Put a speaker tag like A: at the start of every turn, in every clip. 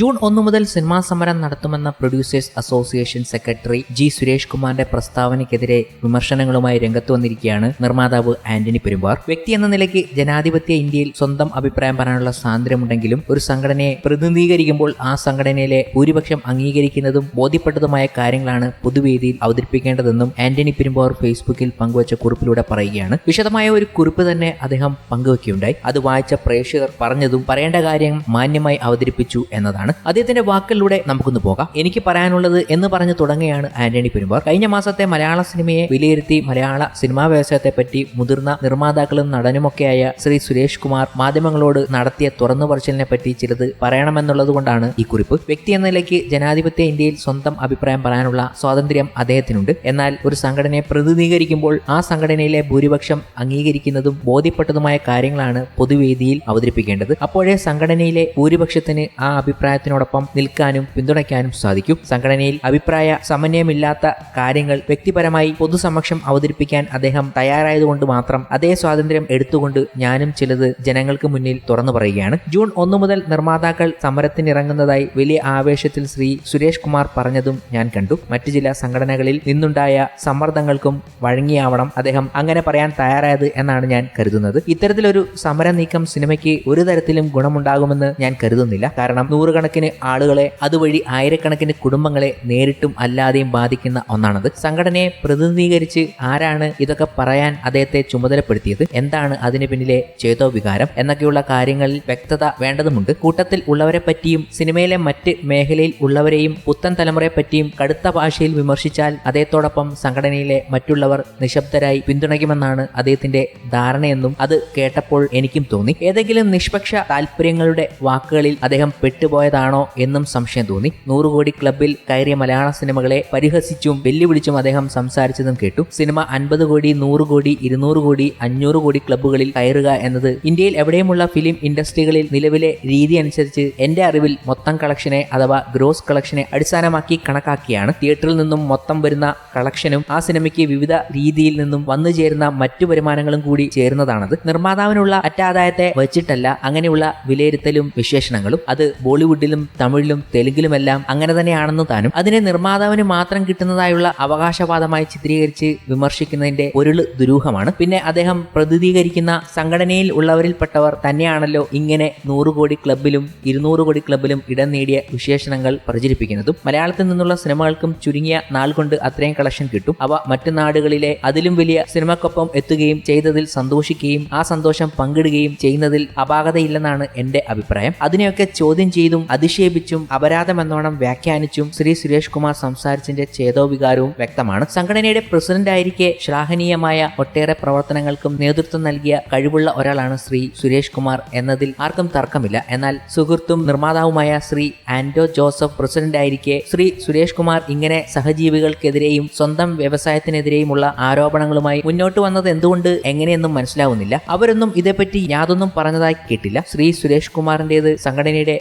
A: June ഒന്ന് മുതൽ cinema സമരം നടത്തുമെന്ന producers association secretary G Suresh കുമാറിന്റെ പ്രസ്താവനയ്ക്കെതിരെ വിമർശനങ്ങളുമായി രംഗത്ത് വന്നിരിക്കുകയാണ് നിർമ്മാതാവ് ആന്റണി പെരുമ്പാർ. വ്യക്തി എന്ന നിലയ്ക്ക് ജനാധിപത്യ ഇന്ത്യയിൽ സ്വന്തം അഭിപ്രായം പറയാനുള്ള സ്വാതന്ത്ര്യമുണ്ടെങ്കിലും ഒരു സംഘടനയെ പ്രതിനിധീകരിക്കുമ്പോൾ ആ സംഘടനയിലെ ഭൂരിപക്ഷം അംഗീകരിക്കുന്നതും ബോധ്യപ്പെട്ടതുമായ കാര്യങ്ങളാണ് പൊതുവേദിയിൽ അവതരിപ്പിക്കേണ്ടതെന്നും ആന്റണി പെരുമ്പാർ ഫേസ്ബുക്കിൽ പങ്കുവച്ച കുറിപ്പിലൂടെ പറയുകയാണ്. വിശദമായ ഒരു കുറിപ്പ് തന്നെ അദ്ദേഹം പങ്കുവയ്ക്കുകയുണ്ടായി അത് വായിച്ച പ്രേക്ഷകർ പറഞ്ഞതും പറയേണ്ട കാര്യം മാന്യമായി അവതരിപ്പിച്ചു എന്നതാണ്. അദ്ദേഹത്തിന്റെ വാക്കിലൂടെ നമുക്കൊന്ന് പോകാം. എനിക്ക് പറയാനുള്ളത് എന്ന് പറഞ്ഞു തുടങ്ങുകയാണ് ആന്റണി പെരുമ്പാർ കഴിഞ്ഞ മാസത്തെ മലയാള സിനിമയെ വിലയിരുത്തി മലയാള സിനിമാ വ്യവസായത്തെ പറ്റി മുതിർന്ന നിർമ്മാതാക്കളും നടനുമൊക്കെയായ ശ്രീ സുരേഷ് കുമാർ മാധ്യമങ്ങളോട് നടത്തിയ തുറന്നു പറച്ചിലിനെ പറ്റി ചിലത് പറയണമെന്നുള്ളതുകൊണ്ടാണ് ഈ കുറിപ്പ്. വ്യക്തി എന്ന നിലയ്ക്ക് ജനാധിപത്യ ഇന്ത്യയിൽ സ്വന്തം അഭിപ്രായം പറയാനുള്ള സ്വാതന്ത്ര്യം അദ്ദേഹത്തിനുണ്ട്. എന്നാൽ ഒരു സംഘടനയെ പ്രതിനിധീകരിക്കുമ്പോൾ ആ സംഘടനയിലെ ഭൂരിപക്ഷം അംഗീകരിക്കുന്നതും ബോധ്യപ്പെട്ടതുമായ കാര്യങ്ങളാണ് പൊതുവേദിയിൽ അവതരിപ്പിക്കേണ്ടത്. അപ്പോഴേ സംഘടനയിലെ ഭൂരിപക്ഷത്തിന് ആ അഭിപ്രായത്തിനോടൊപ്പം നിൽക്കാനും പിന്തുണയ്ക്കാനും സാധിക്കും. സംഘടനയിൽ അഭിപ്രായ സമന്വയമില്ലാത്ത കാര്യങ്ങൾ വ്യക്തിപരമായി പൊതുസമക്ഷം അവതരിപ്പിക്കാൻ അദ്ദേഹം തയ്യാറായതുകൊണ്ട് മാത്രം അതേ സ്വാതന്ത്ര്യം എടുത്തുകൊണ്ട് ഞാനും ചിലത് ജനങ്ങൾക്ക് മുന്നിൽ തുറന്നു പറയുകയാണ്. ജൂൺ ഒന്നു മുതൽ നിർമ്മാതാക്കൾ സമരത്തിനിറങ്ങുന്നതായി വലിയ ആവേശത്തിൽ ശ്രീ സുരേഷ് കുമാർ പറഞ്ഞതും ഞാൻ കണ്ടു. മറ്റു ചില സംഘടനകളിൽ നിന്നുണ്ടായ സമ്മർദ്ദങ്ങൾക്കും വഴങ്ങിയാവണം അദ്ദേഹം അങ്ങനെ പറയാൻ തയ്യാറായത് എന്നാണ് ഞാൻ കരുതുന്നത്. ഇത്തരത്തിലൊരു സമര നീക്കം സിനിമയ്ക്ക് ഒരു തരത്തിലും ഗുണമുണ്ടാകുമെന്ന് ഞാൻ കരുതുന്നില്ല. കാരണം നൂറുകണക്കിന് ആളുകളെ അതുവഴി ആയിരക്കണക്കിന് കുടുംബങ്ങളെ നേരിട്ടും അല്ലാതെയും ബാധിക്കുന്ന ഒന്നാണത്. സംഘടനയെ പ്രതിനിധീകരിച്ച് ആരാണ് ഇതൊക്കെ പറയാൻ അദ്ദേഹത്തെ ചുമതലപ്പെടുത്തിയത്? എന്താണ് അതിന് പിന്നിലെ ചേതോ വികാരം എന്നൊക്കെയുള്ള കാര്യങ്ങളിൽ വ്യക്തത വേണ്ടതുമുണ്ട്. കൂട്ടത്തിൽ ഉള്ളവരെ പറ്റിയും സിനിമയിലെ മറ്റ് മേഖലയിൽ ഉള്ളവരെയും പുത്തൻ തലമുറയെ പറ്റിയും കടുത്ത ഭാഷയിൽ വിമർശിച്ചാൽ അദ്ദേഹത്തോടൊപ്പം സംഘടനയിലെ മറ്റുള്ളവർ നിശബ്ദരായി പിന്തുണയ്ക്കുമെന്നാണ് അദ്ദേഹത്തിന്റെ ധാരണയെന്നും അത് കേട്ടപ്പോൾ എനിക്കും തോന്നി. ഏതെങ്കിലും നിഷ്പക്ഷ താല്പര്യങ്ങളുടെ വാക്കുകളിൽ അദ്ദേഹം പെട്ടുപോയതാണോ എന്നും സംശയം തോന്നി. നൂറുകോടി ക്ലബിൽ കയറിയ മലയാള സിനിമകളെ പരിഹസിച്ചും വെല്ലുവിളിച്ചും അദ്ദേഹം സംസാരിച്ചതും കേട്ടു. സിനിമ അൻപത് കോടി നൂറ് കോടി ഇരുന്നൂറ് കോടി അഞ്ഞൂറ് കോടി ക്ലബ്ബുകളിൽ കയറുക എന്നത് ഇന്ത്യയിൽ എവിടെയുമുള്ള ഫിലിം ഇൻഡസ്ട്രികളിൽ നിലവിലെ രീതി അനുസരിച്ച് എന്റെ അറിവിൽ മൊത്തം കളക്ഷനെ അഥവാ ഗ്രോസ് കളക്ഷനെ അടിസ്ഥാനമാക്കി കണക്കാക്കിയാണ്. തിയേറ്ററിൽ നിന്നും മൊത്തം വരുന്ന കളക്ഷനും ആ സിനിമയ്ക്ക് വിവിധ രീതിയിൽ നിന്നും വന്നു ചേരുന്ന മറ്റു വരുമാനങ്ങളും കൂടി ചേരുന്നതാണത്. നിർമ്മാതാവിനുള്ള അറ്റാദായത്തെ വച്ചിട്ടല്ല അങ്ങനെയുള്ള വിലയിരുത്തലും വിശേഷണങ്ങളും. അത് ബോളിവുഡിലും തമിഴിലും തെലുങ്കിലുമെല്ലാം അങ്ങനെ തന്നെയാണെന്ന് താനും. അതിനെ നിർമ്മാതാവിന് മാത്രം കിട്ടുന്നതായുള്ള അവകാശവാദമായി ചിത്രീകരിച്ച് വിമർശിക്കുന്നതിന്റെ പൊരുൾ ദുരൂഹമാണ്. പിന്നെ അദ്ദേഹം പ്രതിനിധീകരിക്കുന്ന സംഘടനയിൽ ഉള്ളവരിൽപ്പെട്ടവർ തന്നെയാണല്ലോ ഇങ്ങനെ നൂറ് കോടി ക്ലബിലും ഇരുന്നൂറ് കോടി ക്ലബിലും ഇടം നേടിയ വിശേഷണങ്ങൾ പ്രചരിപ്പിക്കുന്നതും. മലയാളത്തിൽ നിന്നുള്ള സിനിമകൾക്കും ചുരുങ്ങിയ നാൾ കൊണ്ട് അത്രയും കളക്ഷൻ കിട്ടും. അവ മറ്റു നാടുകളിലെ അതിലും വലിയ സിനിമക്കൊപ്പം എത്തുകയും ചെയ്തതിൽ സന്തോഷിക്കുകയും ആ സന്തോഷം പങ്കിടുകയും ചെയ്യുന്നതിൽ അപാകതയില്ലെന്നാണ് എന്റെ അഭിപ്രായം. അതിനെയൊക്കെ ചോദ്യം ചെയ്തും അധിക്ഷേപിച്ചും അപരാധമെന്നോണം വ്യാഖ്യാനിച്ചും ശ്രീ സുരേഷ് കുമാർ സംസാരിച്ചതിന്റെ ചേതോവികാരവും വ്യക്തമാണ്. സംഘടനയുടെ പ്രസിഡന്റ് ആയിരിക്കെ ശ്ലാഘനീയമായ ഒട്ടേറെ പ്രവർത്തനങ്ങൾക്കും നേതൃത്വം നൽകിയ കഴിവുള്ള ഒരാളാണ് ശ്രീ സുരേഷ് കുമാർ എന്നതിൽ ആർക്കും തർക്കമില്ല. എന്നാൽ സുഹൃത്തും നിർമ്മാതാവുമായ ശ്രീ ആന്റോ ജോസഫ് പ്രസിഡന്റ് ആയിരിക്കെ ശ്രീ സുരേഷ് കുമാർ ഇങ്ങനെ സഹജീവികൾക്കെതിരെയും സ്വന്തം വ്യവസായത്തിനെതിരെയുമുള്ള ആരോപണങ്ങളുമായി മുന്നോട്ട് വന്നത് എന്തുകൊണ്ട് എങ്ങനെയെന്നും മനസ്സിലാവുന്നില്ല. അവരൊന്നും ഇതേപ്പറ്റി യാതൊന്നും പറഞ്ഞതായി കേട്ടില്ല. ശ്രീ സുരേഷ് കുമാറിന്റേത് സംഘടനയുടെ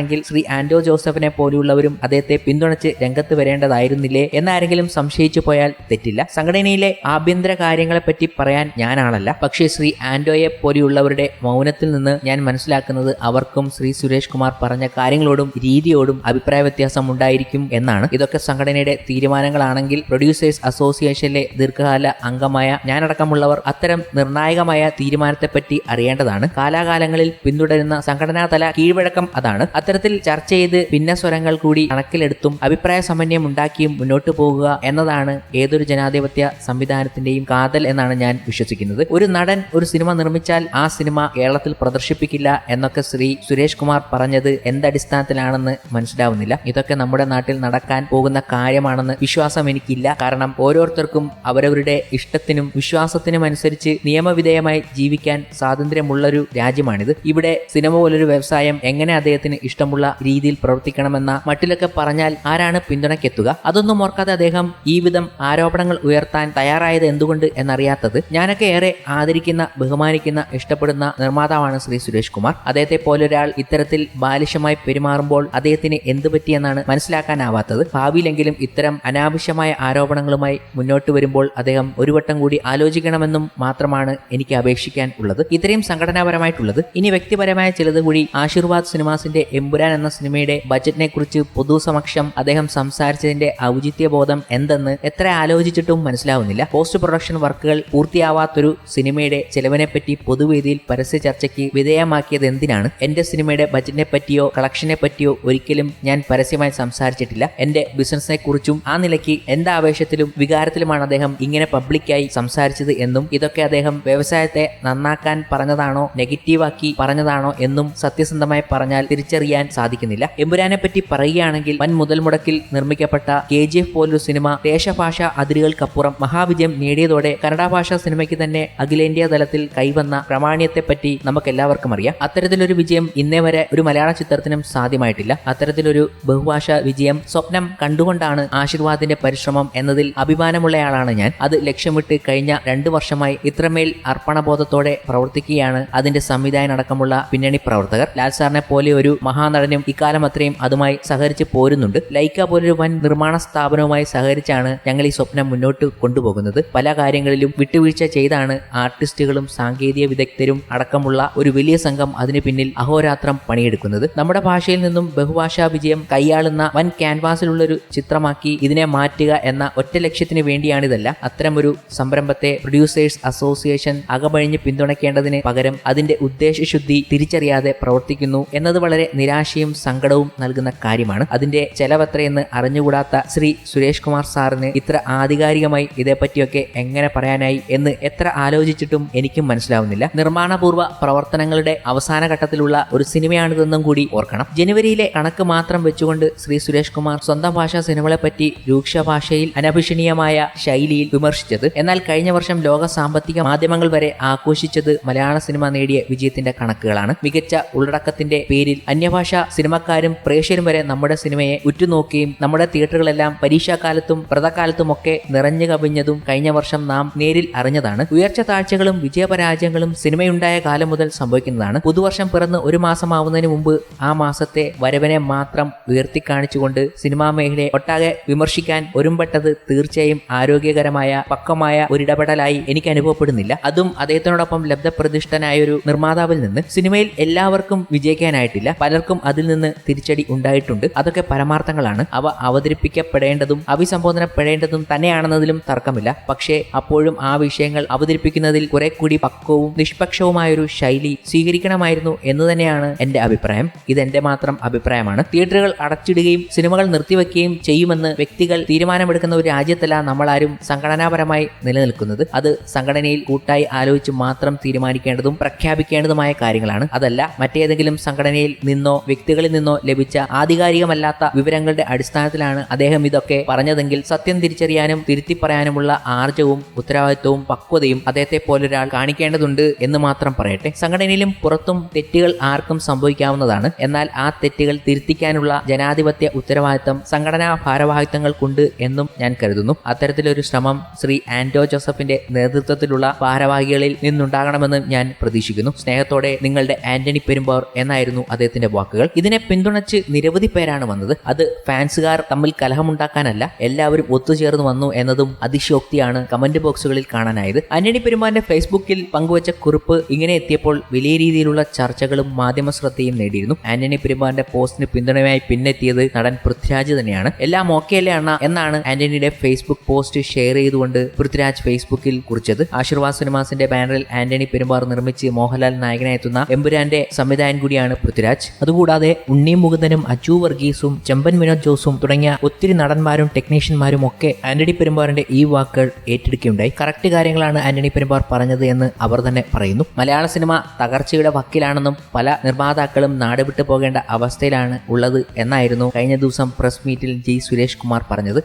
A: ഭാഷയാണെങ്കിൽ ശ്രീ ആന്റോ ജോസഫിനെ പോലെയുള്ളവരും അദ്ദേഹത്തെ പിന്തുണച്ച് രംഗത്ത് വരേണ്ടതായിരുന്നില്ലേ എന്നാരെങ്കിലും സംശയിച്ചു പോയാൽ തെറ്റില്ല. സംഘടനയിലെ ആഭ്യന്തര കാര്യങ്ങളെപ്പറ്റി പറയാൻ ഞാനാണല്ല പക്ഷേ ശ്രീ ആന്റോയെ പോലെയുള്ളവരുടെ മൗനത്തിൽ നിന്ന് ഞാൻ മനസ്സിലാക്കുന്നത് അവർക്കും ശ്രീ സുരേഷ് കുമാർ പറഞ്ഞ കാര്യങ്ങളോടും രീതിയോടും അഭിപ്രായ വ്യത്യാസം ഉണ്ടായിരിക്കും എന്നാണ്. ഇതൊക്കെ സംഘടനയുടെ തീരുമാനങ്ങളാണെങ്കിൽ പ്രൊഡ്യൂസേഴ്സ് അസോസിയേഷനിലെ ദീർഘകാല അംഗമായ ഞാനടക്കമുള്ളവർ അത്തരം നിർണായകമായ തീരുമാനത്തെപ്പറ്റി അറിയേണ്ടതാണ്. കാലാകാലങ്ങളിൽ പിന്തുടരുന്ന സംഘടനാതല കീഴ്വഴക്കം അതാണ്. അത്തരത്തിൽ ചർച്ച ചെയ്ത് ഭിന്ന സ്വരങ്ങൾ കൂടി കണക്കിലെടുത്തും അഭിപ്രായ സമന്വയം ഉണ്ടാക്കിയും മുന്നോട്ട് പോകുക എന്നതാണ് ഏതൊരു ജനാധിപത്യ സംവിധാനത്തിന്റെയും കാതൽ എന്നാണ് ഞാൻ വിശ്വസിക്കുന്നത്. ഒരു നടൻ ഒരു സിനിമ നിർമ്മിച്ചാൽ ആ സിനിമ കേരളത്തിൽ പ്രദർശിപ്പിക്കില്ല എന്നൊക്കെ ശ്രീ സുരേഷ് കുമാർ പറഞ്ഞത് എന്തടിസ്ഥാനത്തിലാണെന്ന് മനസ്സിലാവുന്നില്ല. ഇതൊക്കെ നമ്മുടെ നാട്ടിൽ നടക്കാൻ പോകുന്ന കാര്യമാണെന്ന് വിശ്വാസം എനിക്കില്ല. കാരണം ഓരോരുത്തർക്കും അവരവരുടെ ഇഷ്ടത്തിനും വിശ്വാസത്തിനും അനുസരിച്ച് നിയമവിധേയമായി ജീവിക്കാൻ സ്വാതന്ത്ര്യമുള്ളൊരു രാജ്യമാണിത്. ഇവിടെ സിനിമ പോലൊരു വ്യവസായം എങ്ങനെ അദ്ദേഹത്തിന് ഇഷ്ടമുള്ള രീതിയിൽ പ്രവർത്തിക്കണമെന്ന മട്ടിലൊക്കെ പറഞ്ഞാൽ ആരാണ് പിന്തുണയ്ക്കെത്തുക? അതൊന്നും ഓർക്കാതെ അദ്ദേഹം ഈ വിധം ആരോപണങ്ങൾ ഉയർത്താൻ തയ്യാറായത് എന്തുകൊണ്ട് എന്നറിയാത്തത് ഞാനൊക്കെ ഏറെ ആദരിക്കുന്ന ബഹുമാനിക്കുന്ന ഇഷ്ടപ്പെടുന്ന നിർമ്മാതാവാണ് ശ്രീ സുരേഷ് കുമാർ. അദ്ദേഹത്തെ പോലൊരാൾ ഇത്തരത്തിൽ ബാലിശമായി പെരുമാറുമ്പോൾ അദ്ദേഹത്തിന് എന്ത് പറ്റിയെന്നാണ് മനസ്സിലാക്കാനാവാത്തത്. ഭാവിയിലെങ്കിലും ഇത്തരം അനാവശ്യമായ ആരോപണങ്ങളുമായി മുന്നോട്ട് വരുമ്പോൾ അദ്ദേഹം ഒരു വട്ടം കൂടി ആലോചിക്കണമെന്നും മാത്രമാണ് എനിക്ക് അപേക്ഷിക്കാൻ ഉള്ളത്. ഇത്രയും സംഘടനാപരമായിട്ടുള്ളത്. ഇനി വ്യക്തിപരമായ ചിലത് കൂടി ആശീർവാദ് സിനിമാസിന്റെ എം എമ്പുരാൻ എന്ന സിനിമയുടെ ബജറ്റിനെ കുറിച്ച് പൊതുസമക്ഷം അദ്ദേഹം സംസാരിച്ചതിന്റെ ഔചിത്യ ബോധം എന്തെന്ന് എത്ര ആലോചിച്ചിട്ടും മനസ്സിലാവുന്നില്ല. പോസ്റ്റ് പ്രൊഡക്ഷൻ വർക്കുകൾ പൂർത്തിയാവാത്തൊരു സിനിമയുടെ ചെലവിനെ പറ്റി പൊതുവേദിയിൽ പരസ്യ ചർച്ചയ്ക്ക് വിധേയമാക്കിയത് എന്തിനാണ്? എന്റെ സിനിമയുടെ ബജറ്റിനെ പറ്റിയോ കളക്ഷനെ പറ്റിയോ ഒരിക്കലും ഞാൻ പരസ്യമായി സംസാരിച്ചിട്ടില്ല. എന്റെ ബിസിനസിനെ കുറിച്ചും ആ നിലയ്ക്ക് എന്റെ ആവേശത്തിലും വികാരത്തിലുമാണ് അദ്ദേഹം ഇങ്ങനെ പബ്ലിക്കായി സംസാരിച്ചത് എന്നും ഇതൊക്കെ അദ്ദേഹം വ്യവസായത്തെ നന്നാക്കാൻ പറഞ്ഞതാണോ നെഗറ്റീവാക്കി പറഞ്ഞതാണോ എന്നും സത്യസന്ധമായി പറഞ്ഞാൽ തിരിച്ചറിയാൻ സാധിക്കുന്നില്ല. എമ്പുരാനെ പറ്റി പറയുകയാണെങ്കിൽ വൻ മുതൽ മുടക്കിൽ നിർമ്മിക്കപ്പെട്ട കെ ജി എഫ് പോലൊരു സിനിമ ദേശഭാഷ അതിരുകൾക്കപ്പുറം മഹാവിജയം നേടിയതോടെ കന്നഡ ഭാഷാ സിനിമയ്ക്ക് തന്നെ അഖിലേന്ത്യാ തലത്തിൽ കൈവന്ന പ്രമാണ്യത്തെപ്പറ്റി നമുക്ക് എല്ലാവർക്കും അറിയാം. അത്തരത്തിലൊരു വിജയം ഇന്നേ വരെ ഒരു മലയാള ചിത്രത്തിനും സാധ്യമായിട്ടില്ല. അത്തരത്തിലൊരു ബഹുഭാഷ വിജയം സ്വപ്നം കണ്ടുകൊണ്ടാണ് ആശീർവാദിന്റെ പരിശ്രമം എന്നതിൽ അഭിമാനമുള്ളയാളാണ് ഞാൻ. അത് ലക്ഷ്യമിട്ട് കഴിഞ്ഞ രണ്ടു വർഷമായി ഇത്രമേൽ അർപ്പണബോധത്തോടെ പ്രവർത്തിക്കുകയാണ് അതിന്റെ സംവിധായകൻ അടക്കമുള്ള പിന്നണി പ്രവർത്തകർ. ലാൽ സാറിനെ പോലെ ഒരു മഹാനടനും ഇക്കാലം അത്രയും അതുമായി സഹകരിച്ച് പോരുന്നുണ്ട്. ലൈക്ക പോലൊരു വൻ നിർമ്മാണ സ്ഥാപനവുമായി സഹകരിച്ചാണ് ഞങ്ങൾ ഈ സ്വപ്നം മുന്നോട്ട് കൊണ്ടുപോകുന്നത്. പല കാര്യങ്ങളിലും വിട്ടുവീഴ്ച ചെയ്താണ് ആർട്ടിസ്റ്റുകളും സാങ്കേതിക വിദഗ്ധരും അടക്കമുള്ള ഒരു വലിയ സംഘം അതിന് പിന്നിൽ അഹോരാത്രം പണിയെടുക്കുന്നത്. നമ്മുടെ ഭാഷയിൽ നിന്നും ബഹുഭാഷാ വിജയം കൈയാളുന്ന വൻ ക്യാൻവാസിലുള്ള ഒരു ചിത്രമാക്കി ഇതിനെ മാറ്റുക എന്ന ഒറ്റ ലക്ഷ്യത്തിന് വേണ്ടിയാണിതല്ല. അത്തരമൊരു സംരംഭത്തെ പ്രൊഡ്യൂസേഴ്സ് അസോസിയേഷൻ അകമഴിഞ്ഞ് പിന്തുണയ്ക്കേണ്ടതിന് പകരം അതിന്റെ ഉദ്ദേശശുദ്ധി തിരിച്ചറിയാതെ പ്രവർത്തിക്കുന്നു എന്നത് വളരെ നിരാശയും സങ്കടവും നൽകുന്ന കാര്യമാണ്. അതിന്റെ ചെലവത്രയെന്ന് അറിഞ്ഞുകൂടാത്ത ശ്രീ സുരേഷ് കുമാർ സാറിന് ഇത്ര ആധികാരികമായി ഇതേപ്പറ്റിയൊക്കെ എങ്ങനെ പറയാനായി എന്ന് എത്ര ആലോചിച്ചിട്ടും എനിക്കും മനസ്സിലാവുന്നില്ല. നിർമ്മാണപൂർവ പ്രവർത്തനങ്ങളുടെ അവസാന ഘട്ടത്തിലുള്ള ഒരു സിനിമയാണിതെന്നും കൂടി ഓർക്കണം. ജനുവരിയിലെ കണക്ക് മാത്രം വെച്ചുകൊണ്ട് ശ്രീ സുരേഷ് കുമാർ സ്വന്തം ഭാഷാ സിനിമകളെപ്പറ്റി രൂക്ഷ ഭാഷയിൽ അനഭിഷണീയമായ ശൈലിയിൽ വിമർശിച്ചത് എന്നാൽ കഴിഞ്ഞ വർഷം ലോക സാമ്പത്തിക മാധ്യമങ്ങൾ വരെ ആഘോഷിച്ചത് മലയാള സിനിമ നേടിയ വിജയത്തിന്റെ കണക്കുകളാണ്. മികച്ച ഉള്ളടക്കത്തിന്റെ പേരിൽ അന്യഭാഷ സിനിമക്കാരും പ്രേക്ഷകരും വരെ നമ്മുടെ സിനിമയെ ഉറ്റുനോക്കുകയും നമ്മുടെ തിയേറ്ററുകളെല്ലാം പരീക്ഷാകാലത്തും വ്രതകാലത്തുമൊക്കെ നിറഞ്ഞു കവിഞ്ഞതും കഴിഞ്ഞ വർഷം നാം നേരിൽ അറിഞ്ഞതാണ്. ഉയർച്ച താഴ്ചകളും വിജയപരാജയങ്ങളും സിനിമയുണ്ടായ കാലം മുതൽ സംഭവിക്കുന്നതാണ്. പുതുവർഷം പിറന്ന് ഒരു മാസമാവുന്നതിന് മുമ്പ് ആ മാസത്തെ വരവിനെ മാത്രം ഉയർത്തി കാണിച്ചുകൊണ്ട് സിനിമാ മേഖലയെ ഒട്ടാകെ വിമർശിക്കാൻ ഒരുമ്പെട്ടത് തീർച്ചയായും ആരോഗ്യകരമായ പക്കമായ ഒരിടപെടലായി എനിക്ക് അനുഭവപ്പെടുന്നില്ല. അതും അദ്ദേഹത്തിനോടൊപ്പം ലബ്ധപ്രതിഷ്ഠനായ ഒരു നിർമ്മാതാവിൽ നിന്ന്. സിനിമയിൽ എല്ലാവർക്കും വിജയിക്കാനായിട്ടില്ല. പലർക്കും അതിൽ നിന്ന് തിരിച്ചടി ഉണ്ടായിട്ടുണ്ട്. അതൊക്കെ പരമാർത്ഥങ്ങളാണ്. അവ അവതരിപ്പിക്കപ്പെടേണ്ടതും അഭിസംബോധനപ്പെടേണ്ടതും തന്നെയാണെന്നതിലും തർക്കമില്ല. പക്ഷേ അപ്പോഴും ആ വിഷയങ്ങൾ അവതരിപ്പിക്കുന്നതിൽ കുറെ കൂടി പക്വവും നിഷ്പക്ഷവുമായൊരു ശൈലി സ്വീകരിക്കണമായിരുന്നു എന്ന് തന്നെയാണ് എന്റെ അഭിപ്രായം. ഇതെന്റെ മാത്രം അഭിപ്രായമാണ്. തിയേറ്ററുകൾ അടച്ചിടുകയും സിനിമകൾ നിർത്തിവെക്കുകയും ചെയ്യുമെന്ന് വ്യക്തികൾ തീരുമാനമെടുക്കുന്ന ഒരു രാജ്യത്തല്ല നമ്മളാരും സംഘടനാപരമായി നിലനിൽക്കുന്നത്. അത് സംഘടനയിൽ കൂട്ടായി ആലോചിച്ച് മാത്രം തീരുമാനിക്കേണ്ടതും പ്രഖ്യാപിക്കേണ്ടതുമായ കാര്യങ്ങളാണ്. അതല്ല മറ്റേതെങ്കിലും സംഘടനയിൽ നിന്നോ വ്യക്തികളിൽ നിന്നോ ലഭിച്ച ആധികാരികമല്ലാത്ത വിവരങ്ങളുടെ അടിസ്ഥാനത്തിലാണ് അദ്ദേഹം ഇതൊക്കെ പറഞ്ഞതെങ്കിൽ സത്യം തിരിച്ചറിയാനും തിരുത്തി പറയാനുമുള്ള ആർജവും ഉത്തരവാദിത്വവും പക്വതയും അദ്ദേഹത്തെ പോലൊരാൾ കാണിക്കേണ്ടതുണ്ട് എന്ന് മാത്രം പറയട്ടെ. സംഘടനയിലും പുറത്തും തെറ്റുകൾ ആർക്കും സംഭവിക്കാവുന്നതാണ്. എന്നാൽ ആ തെറ്റുകൾ തിരുത്തിക്കാനുള്ള ജനാധിപത്യ ഉത്തരവാദിത്തം സംഘടനാ ഭാരവാഹിത്വങ്ങൾക്കുണ്ട് എന്നും ഞാൻ കരുതുന്നു. അത്തരത്തിലൊരു ശ്രമം ശ്രീ ആന്റോ ജോസഫിന്റെ നേതൃത്വത്തിലുള്ള ഭാരവാഹികളിൽ നിന്നുണ്ടാകണമെന്ന് ഞാൻ പ്രതീക്ഷിക്കുന്നു. സ്നേഹത്തോടെ നിങ്ങളുടെ ആന്റണി പെരുമ്പാർ എന്നായിരുന്നു അദ്ദേഹത്തിന്റെ വാക്കുകൾ. ഇതിനെ പിന്തുണച്ച് നിരവധി പേരാണ് വന്നത്. അത് ഫാൻസുകാർ തമ്മിൽ കലഹമുണ്ടാക്കാനല്ല എല്ലാവരും ഒത്തുചേർന്ന് വന്നു എന്നതും അതിശോക്തിയാണ് കമന്റ് ബോക്സുകളിൽ കാണാനായത്. ആന്റണി പെരുമാന്റെ ഫേസ്ബുക്കിൽ പങ്കുവച്ച കുറിപ്പ് ഇങ്ങനെ എത്തിയപ്പോൾ വലിയ രീതിയിലുള്ള ചർച്ചകളും മാധ്യമ ശ്രദ്ധയും നേടിയിരുന്നു. ആന്റണി പെരുമാന്റെ പോസ്റ്റിന് പിന്തുണയായി പിന്നെത്തിയത് നടൻ പൃഥ്വിരാജ് തന്നെയാണ്. എല്ലാം ഓക്കെയല്ലേ അണ്ണ? എന്നാണ് ആന്റണിയുടെ ഫേസ്ബുക്ക് പോസ്റ്റ് ഷെയർ ചെയ്തുകൊണ്ട് പൃഥ്വിരാജ് ഫേസ്ബുക്കിൽ കുറിച്ചത്. ആശീർവാദ് സിനിമാസിന്റെ ബാനറിൽ ആന്റണി പെരുമാർ നിർമ്മിച്ച് മോഹൻലാൽ നായകനായെത്തുന്ന എമ്പുരാന്റെ സംവിധായകൻ കൂടിയാണ് പൃഥ്വിരാജ്. അതുകൂടാതെ ഉണ്ണി മുകുന്ദനും അച്ചു വർഗീസും ചെമ്പൻ വിനോദ് ജോസും തുടങ്ങിയ ഒത്തിരി നടന്മാരും ടെക്നീഷ്യന്മാരും ഒക്കെ ആന്റണി പെരുമ്പാറിന്റെ ഈ വാക്കുകൾ ഏറ്റെടുക്കുകയുണ്ടായി. കറക്റ്റ് കാര്യങ്ങളാണ് ആന്റണി പെരുമ്പാർ പറഞ്ഞത് എന്ന് അവർ തന്നെ പറയുന്നു. മലയാള സിനിമ തകർച്ചയുടെ വക്കിലാണെന്നും പല നിർമ്മാതാക്കളും നാട് വിട്ടു പോകേണ്ട അവസ്ഥയിലാണ് ഉള്ളത് എന്നായിരുന്നു കഴിഞ്ഞ ദിവസം പ്രസ് മീറ്റിൽ ജി സുരേഷ് കുമാർ പറഞ്ഞത്.